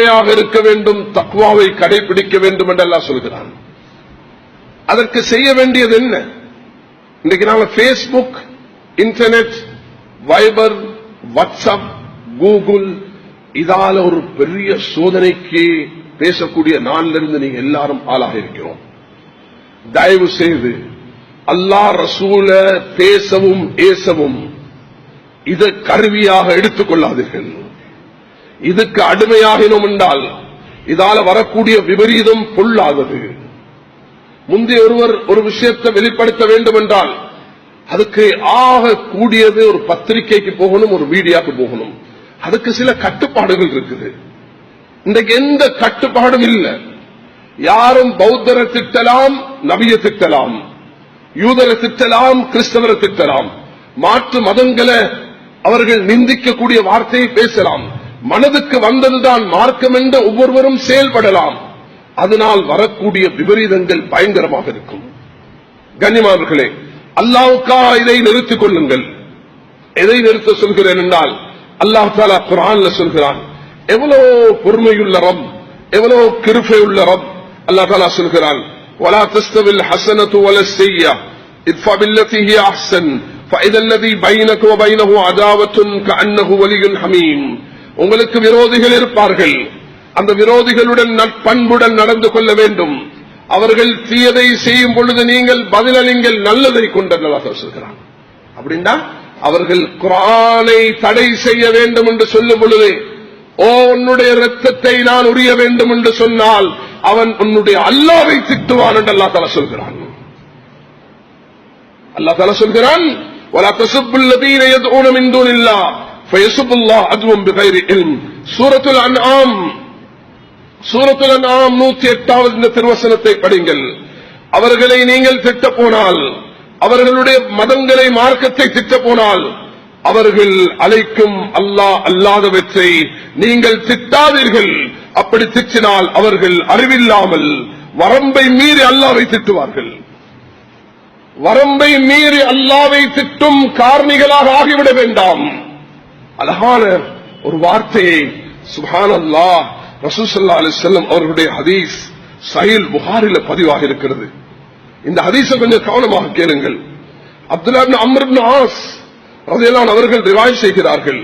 உண்மையாக இருக்க வேண்டும் தக்குவாவை கடைபிடிக்க வேண்டும் என்றெல்லாம் சொல்கிறான். அதற்கு செய்ய வேண்டியது என்ன? இன்றைக்கு நாம Facebook internet Viber WhatsApp Google இதால ஒரு பெரிய சோதனைக்கு பேசக்கூடிய நாளிலிருந்து இருந்து நீங்க எல்லாரும் ஆளாக இருக்கிறோம். தயவு செய்து அல்லா ரசூல பேசவும் ஏசவும் இதை கருவியாக எடுத்துக் கொள்ளாதீர்கள். இதுக்கு அடிமையாகினோம் என்றால் இதால வரக்கூடிய விபரீதம் பொல்லாதது. முந்தைய ஒருவர் ஒரு விஷயத்தை வெளிப்படுத்த வேண்டும் என்றால் அதுக்கு ஆக கூடியது ஒரு பத்திரிகைக்கு போகணும் ஒரு மீடியாவுக்கு போகணும். அதுக்கு சில கட்டுப்பாடுகள் இருக்குது. இன்றைக்கு எந்த கட்டுப்பாடும் இல்லை. யாரும் பௌத்தரை திட்டலாம் நபிய திட்டலாம். யூதரை திட்டலாம் கிறிஸ்தவரை திட்டலாம். மாற்று மதங்களை அவர்கள் நிந்திக்கக்கூடிய வார்த்தையை பேசலாம். மனதுக்கு வந்ததுதான் மார்க்கம் என்ற ஒவ்வொருவரும் செயல்படலாம் அதனால் வரக்கூடிய விபரீதங்கள் பயங்கரமாக இருக்கும் கண்ணியமானவர்களே அல்லாவுக்கா இதை நிறுத்திக் கொள்ளுங்கள் எதை நிறுத்த சொல்கிறேன் என்றால் அல்லாஹ் தாலா குரான்ல சொல்கிறான் எவ்வளவு பொறுமையுள்ள ரப் எவ்வளவு கிருபையுள்ள ரப் அல்லாஹ் தாலா சொல்கிறான் ولا تستوي الحسنة ولا السيئة ادفع بالتي هي أحسن فإذا الذي بينك وبينه عداوة كأنه ولي حميم உங்களுக்கு விரோதிகள் இருப்பார்கள். அந்த விரோதிகளுடன் நட்பண்புடன் நடந்து கொள்ள வேண்டும். அவர்கள் தீயதை செய்யும் பொழுது நீங்கள் பதிலளிங்கள் நல்லதை கொண்டதாக சொல்கிறான். அப்படின்னா அவர்கள் குரானை தடை செய்ய வேண்டும் என்று சொல்லும் பொழுது ஓ உன்னுடைய ரத்தத்தை நான் உரிய வேண்டும் என்று சொன்னால் அவன் உன்னுடைய அல்லாவை திட்டுவான் என்று அல்லா தலா சொல்கிறான். அல்லா தலா சொல்கிறான் சூரத்துல் அன்ஆம் சூரத்துல் அன்ஆம் நூத்தி எட்டாவது இந்த திருவசனத்தை படிங்கள். அவர்களை நீங்கள் திட்ட போனால் அவர்களுடைய மதங்களை மார்க்கத்தை திட்ட போனால் அவர்கள் அழைக்கும் அல்லாஹ் அல்லாதவற்றை நீங்கள் திட்டாதீர்கள். அப்படி திட்டினால் அவர்கள் அறிவில்லாமல் வரம்பை மீறி அல்லாவை திட்டுவார்கள். வரம்பை மீறி அல்லாவை திட்டும் காரணிகளாக ஆகிவிட வேண்டாம். அழகான ஒரு வார்த்தையை சுபான் அல்லாஹ் ரசூசல்லா அலி செல்லம் அவர்களுடைய ஹதீஸ் சஹில் புகாரில பதிவாக இருக்கிறது. இந்த ஹதீஸை கொஞ்சம் கவனமாக கேளுங்கள். அப்துல்லா அம்ரின் ஆஸ் ரதையெல்லாம் அவர்கள் ரிவாய் செய்கிறார்கள்.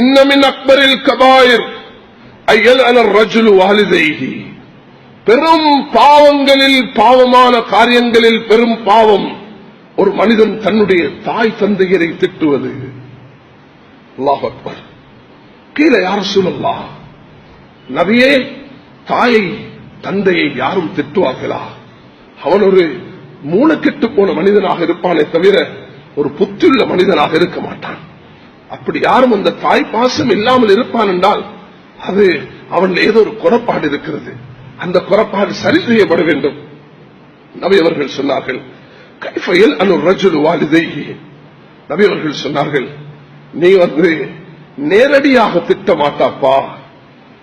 இன்னமின் அக்பரில் கபாயிர் ஐயல் அலர் ரஜுலு வாலிதைஹி. பெரும் பாவங்களில் பாவமான காரியங்களில் பெரும் பாவம் ஒரு மனிதன் தன்னுடைய தாய் தந்தையரை திட்டுவது. அல்லாஹ் அக்பர். கீழே யார் சூழல்லா நபியே தாயை தந்தையை யாரும் திட்டுவார்களா? அவன் ஒரு மூளைக்கெட்டு போன மனிதனாக இருப்பானே தவிர ஒரு புத்துள்ள மனிதனாக இருக்க மாட்டான். அப்படி யாரும் அந்த தாய் பாசம் இல்லாமல் இருப்பான் என்றால் அது அவன் ஏதோ ஒரு குறப்பாடு இருக்கிறது. அந்த குறப்பாடு சரி செய்யப்பட வேண்டும். நபி அவர்கள் சொன்னார்கள் கைஃபையில் அனு ரஜுல் வாலிதைகி நபி அவர்கள் சொன்னார்கள் நீ வந்து நேரடியாக திட்டமாட்டாப்பா.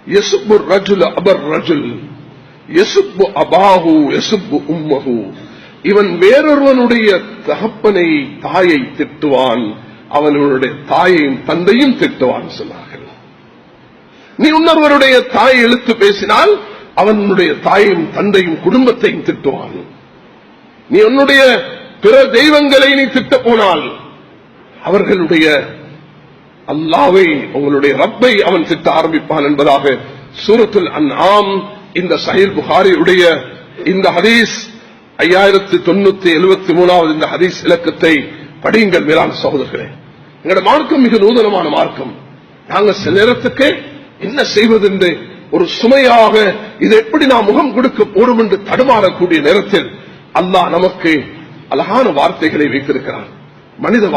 எசுப்பு ரஜுல் அபர் ரஜுல். எசுப்பு அபாஹு எசுப்பு உம்மஹு. இவன் வேறொருவனுடைய தகப்பனை தாயை திட்டுவான். அவனுடைய தாயையும் தந்தையும் திட்டுவான் சொன்னார்கள். நீ உன்னவருடைய தாய் எழுத்து பேசினால் அவனுடைய தாயையும் தந்தையும் குடும்பத்தையும் திட்டுவான். நீ உன்னுடைய பிற தெய்வங்களை நீ திட்ட போனால் அவர்களுடைய அல்லாவை உங்களுடைய ரப்பை அவன் திட்ட ஆரம்பிப்பான் என்பதாக சூரத்துல் அன்ஆம் இந்த சஹீல் புகாரியுடைய இந்த ஹதீஸ் ஐயாயிரத்தி தொண்ணூத்தி எழுபத்தி மூணாவது இந்த ஹதீஸ் இலக்கத்தை படியுங்கள் மேலான சகோதரர்களே. எங்களோட மார்க்கம் மிக நூதனமான மார்க்கம். நாங்க சில நேரத்துக்கு என்ன செய்வது என்று ஒரு சுமையாக இதை எப்படி நாம் முகம் கொடுக்க போடும் என்று தடுமாறக்கூடிய நேரத்தில் அல்லாஹ் நமக்கு அழகான வார்த்தைகளை வைத்திருக்கிறான். மனித